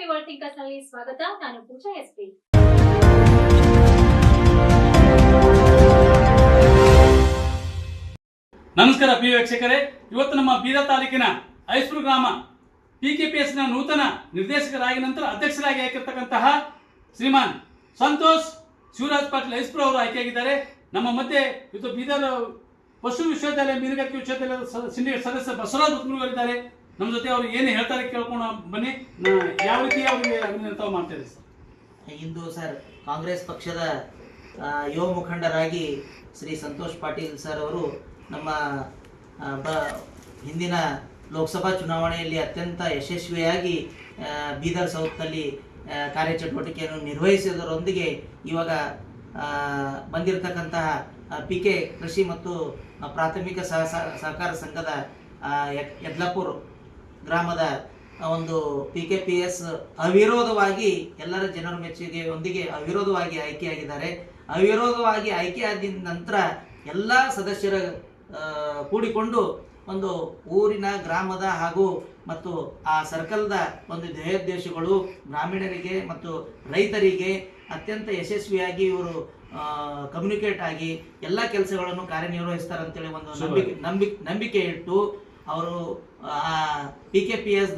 ಸ್ವಾಗತ. ನಾನು ಪೂಜಾ ಎಸ್ಪಿ. ನಮಸ್ಕಾರ ಪ್ರಿಯ ವೀಕ್ಷಕರೇ. ಇವತ್ತು ನಮ್ಮ ಬೀದರ್ ತಾಲೂಕಿನ ಐಸ್ಪುರ್ ಗ್ರಾಮ ಪಿಕೆಪಿಎಸ್ನ ನೂತನ ನಿರ್ದೇಶಕರಾಗಿ ನಂತರ ಅಧ್ಯಕ್ಷರಾಗಿ ಆಯ್ಕಿರ್ತಕ್ಕಂತಹ ಶ್ರೀಮಾನ್ ಸಂತೋಷ್ ಶಿವರಾಜ್ ಪಾಟೀಲ್ ಐಸ್ಪುರ್ ಅವರು ಆಯ್ಕೆಯಾಗಿದ್ದಾರೆ. ನಮ್ಮ ಮಧ್ಯೆ ಇವತ್ತು ಬೀದರ್ ಪಶು ವಿಶ್ವವಿದ್ಯಾಲಯ ಮೀನುಗಾರಿಕೆ ವಿಶ್ವವಿದ್ಯಾಲಯದ ಸಿಂಡಿಕೇಟ್ ಸದಸ್ಯ ಬಸವರಾಜ್ ಮುತ್ಮುರುಗಳಿದ್ದಾರೆ ನಮ್ಮ ಜೊತೆ ಅವ್ರು ಏನು ಹೇಳ್ತಾರೆ ಕೇಳ್ಕೊಂಡು ಬನ್ನಿ. ಯಾವ ರೀತಿ ಅವರಿಗೆ ಅಭಿನಂದನೆ ಮಾಡ್ತಾರೆ ಸರ್? ಇಂದು ಸರ್, ಕಾಂಗ್ರೆಸ್ ಪಕ್ಷದ ಯುವ ಮುಖಂಡರಾಗಿ ಶ್ರೀ ಸಂತೋಷ್ ಪಾಟೀಲ್ ಸರ್ ಅವರು ನಮ್ಮ ಬ, ಹಿಂದಿನ ಲೋಕಸಭಾ ಚುನಾವಣೆಯಲ್ಲಿ ಅತ್ಯಂತ ಯಶಸ್ವಿಯಾಗಿ ಬೀದರ್ ಸೌತ್ನಲ್ಲಿ ಕಾರ್ಯಚಟುವಟಿಕೆಯನ್ನು ನಿರ್ವಹಿಸಿದರೊಂದಿಗೆ ಇವಾಗ ಬಂದಿರತಕ್ಕಂತಹ ಪಿ ಕೆ ಕೃಷಿ ಮತ್ತು ಪ್ರಾಥಮಿಕ ಸಹ, ಸಹ- ಸಹಕಾರ ಸಂಘದ ಯದ್ಲಾಪುರ್ ಗ್ರಾಮದ ಒಂದು ಪಿ ಕೆ ಪಿ ಎಸ್ ಅವಿರೋಧವಾಗಿ ಎಲ್ಲರ ಜನರ ಮೆಚ್ಚುಗೆಯೊಂದಿಗೆ ಅವಿರೋಧವಾಗಿ ಆಯ್ಕೆಯಾಗಿದ್ದಾರೆ ಅವಿರೋಧವಾಗಿ ಆಯ್ಕೆಯಾದ ನಂತರ ಎಲ್ಲ ಸದಸ್ಯರ ಕೂಡಿಕೊಂಡು ಒಂದು ಊರಿನ ಗ್ರಾಮದ ಹಾಗೂ ಮತ್ತು ಆ ಸರ್ಕಲ್ದ ಒಂದು ಧ್ಯೇಯೋದ್ದೇಶಗಳು ಗ್ರಾಮೀಣರಿಗೆ ಮತ್ತು ರೈತರಿಗೆ ಅತ್ಯಂತ ಯಶಸ್ವಿಯಾಗಿ ಇವರು ಕಮ್ಯುನಿಕೇಟ್ ಆಗಿ ಎಲ್ಲ ಕೆಲಸಗಳನ್ನು ಕಾರ್ಯನಿರ್ವಹಿಸ್ತಾರೆ ಅಂತೇಳಿ ಒಂದು. ನಂಬಿಕೆ ನಂಬಿಕೆ ನಂಬಿಕೆ ಇಟ್ಟು ಅವರು P K P S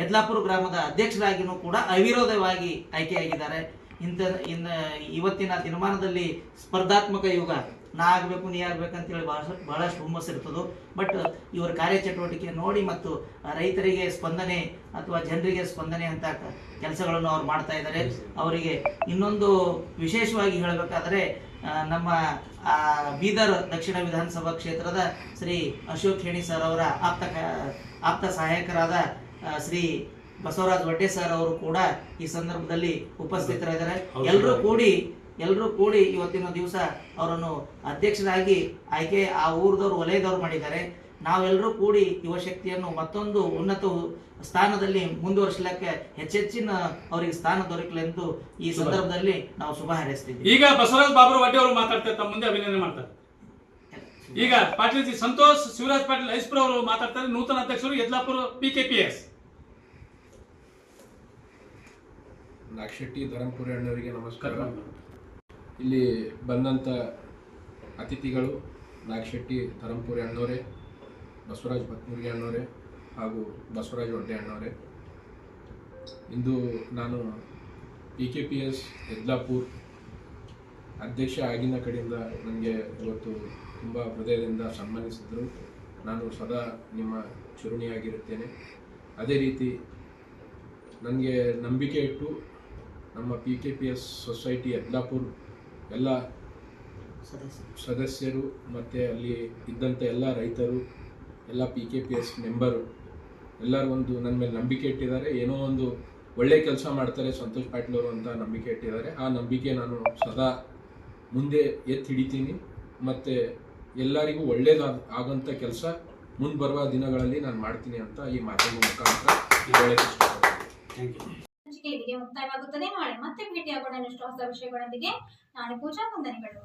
Yadlapura ಗ್ರಾಮದ ಅಧ್ಯಕ್ಷರಾಗಿನೂ ಕೂಡ ಅವಿರೋಧವಾಗಿ ಆಯ್ಕೆಯಾಗಿದ್ದಾರೆ. ಇಂಥ ಇನ್ನ ಇವತ್ತಿನ ದಿನಮಾನದಲ್ಲಿ ಸ್ಪರ್ಧಾತ್ಮಕ ಯುಗ. ನಾ ಆಗ್ಬೇಕು, ನೀ ಆಗ್ಬೇಕು ಅಂತೇಳಿ ಬಹಳ, ಬಹಳಷ್ಟು ಹುಮ್ಮಸ್ ಇರ್ತದೆ. ಬಟ್ ಇವರ ಕಾರ್ಯಚಟುವಟಿಕೆ ನೋಡಿ ಮತ್ತು ರೈತರಿಗೆ ಸ್ಪಂದನೆ ಅಥವಾ ಜನರಿಗೆ ಸ್ಪಂದನೆ ಅಂತ ಕೆಲಸಗಳನ್ನು ಅವ್ರು ಮಾಡ್ತಾ ಇದ್ದಾರೆ. ಅವರಿಗೆ ಇನ್ನೊಂದು ವಿಶೇಷವಾಗಿ ಹೇಳಬೇಕಾದ್ರೆ ನಮ್ಮ ಆ, ಬೀದರ್ ದಕ್ಷಿಣ ವಿಧಾನಸಭಾ ಕ್ಷೇತ್ರದ ಶ್ರೀ ಅಶೋಕ್ ಹೇಣಿ ಸರ್ ಅವರ ಆಪ್ತ ಆಪ್ತ ಸಹಾಯಕರಾದ ಶ್ರೀ ಬಸವರಾಜ್ ವಡ್ಡೆ ಸರ್ ಅವರು ಕೂಡ ಈ ಸಂದರ್ಭದಲ್ಲಿ ಉಪಸ್ಥಿತರಿದ್ದಾರೆ. ಎಲ್ಲರೂ ಕೂಡಿ ಎಲ್ಲರೂ ಕೂಡಿ ಇವತ್ತಿನ ದಿವಸ ಅವರನ್ನು ಅಧ್ಯಕ್ಷರಾಗಿ ಆಯ್ಕೆ ಆ ಊರದವ್ರು ವಲಯದವ್ರು ಮಾಡಿದ್ದಾರೆ. ನಾವೆಲ್ಲರೂ ಕೂಡಿ ಯುವಶಕ್ತಿಯನ್ನು ಮತ್ತೊಂದು ಉನ್ನತ ಸ್ಥಾನದಲ್ಲಿ ಮುಂದುವರಿಸಲಿಕ್ಕೆ ಹೆಚ್ಚೆಚ್ಚಿನ ಅವರಿಗೆ ಸ್ಥಾನ ದೊರಕಲೆಂದು ಈ ಸಂದರ್ಭದಲ್ಲಿ ನಾವು ಶುಭ ಹಾರೈಸ್ತೀವಿ ಈಗ ಬಸವರಾಜ್ ಬಾಬು ವಡ್ಡೆ ಅವರು ಮಾತಾಡ್ತಾರೆ ತಮ್ಮ ಮುಂದೆ ಅಭಿನಂದನೆ ಮಾಡ್ತಾರೆ. ಈಗ ಪಾಟೀಲ್ ಜಿ ಸಂತೋಷ್ ಶಿವರಾಜ್ ಪಾಟೀಲ್ ಐಸ್ಪುರ ಅವರು ಮಾತಾಡ್ತಾರೆ. ನೂತನ ಅಧ್ಯಕ್ಷರು Yadlapura P K P S Nagashetty Dharampuri ಅಣ್ಣವರಿಗೆ ನಮಸ್ಕಾರ. ಇಲ್ಲಿ ಬಂದಂಥ ಅತಿಥಿಗಳು ನಾಗಶೆಟ್ಟಿ ಧರಂಪುರಿ ಅಣ್ಣವರೇ. ಬಸವರಾಜ್ ಭಟ್ಮುರ್ಗಿ ಅಣ್ಣವರೇ ಹಾಗೂ ಬಸವರಾಜ್ ಒಡ್ಡೆ ಅಣ್ಣವರೇ. ಇಂದು ನಾನು P K P S Yadlapur ಅಧ್ಯಕ್ಷ ಆಗಿನ ಕಡೆಯಿಂದ ನನಗೆ ಇವತ್ತು ತುಂಬ ಹೃದಯದಿಂದ ಸನ್ಮಾನಿಸಿದರು. ನಾನು ಸದಾ ನಿಮ್ಮ ಚುರುಣಿಯಾಗಿರುತ್ತೇನೆ. ಅದೇ ರೀತಿ ನನಗೆ ನಂಬಿಕೆ ಇಟ್ಟು ನಮ್ಮ P K P S society Yadlapur ಎಲ್ಲ ಸದಸ್ಯ ಸದಸ್ಯರು ಮತ್ತು ಅಲ್ಲಿ ಇದ್ದಂಥ ಎಲ್ಲ ರೈತರು ಎಲ್ಲ P K P S member ಎಲ್ಲರೂ ಒಂದು ನನ್ನ ಮೇಲೆ ನಂಬಿಕೆ ಇಟ್ಟಿದ್ದಾರೆ. ಏನೋ ಒಂದು ಒಳ್ಳೆ ಕೆಲಸ ಮಾಡ್ತಾರೆ ಸಂತೋಷ್ ಪಾಟೀಲ್ ಅವರು ಅಂತ ನಂಬಿಕೆ ಇಟ್ಟಿದ್ದಾರೆ. ಆ ನಂಬಿಕೆ ನಾನು ಸದಾ ಮುಂದೆ ಎತ್ತಿ ಹಿಡಿತೀನಿ. ಮತ್ತು ಎಲ್ಲರಿಗೂ ಒಳ್ಳೇದಾದ ಆಗೋಂಥ ಕೆಲಸ ಮುಂದೆ ಬರುವ ದಿನಗಳಲ್ಲಿ ನಾನು ಮಾಡ್ತೀನಿ ಅಂತ ಈ ಮಾಧ್ಯಮ ಮುಖಾಂತರ ಇಲ್ಲಿಗೆ ಮುಕ್ತಾಯವಾಗುತ್ತದೆ. ನಾಳೆ ಮತ್ತೆ ಭೇಟಿಯಾಗೋಣ. ಇಷ್ಟು ಹೊಸ ವಿಷಯಗಳೊಂದಿಗೆ ನಾನು ಪೂಜಾ ವಂದನೆಗಳು.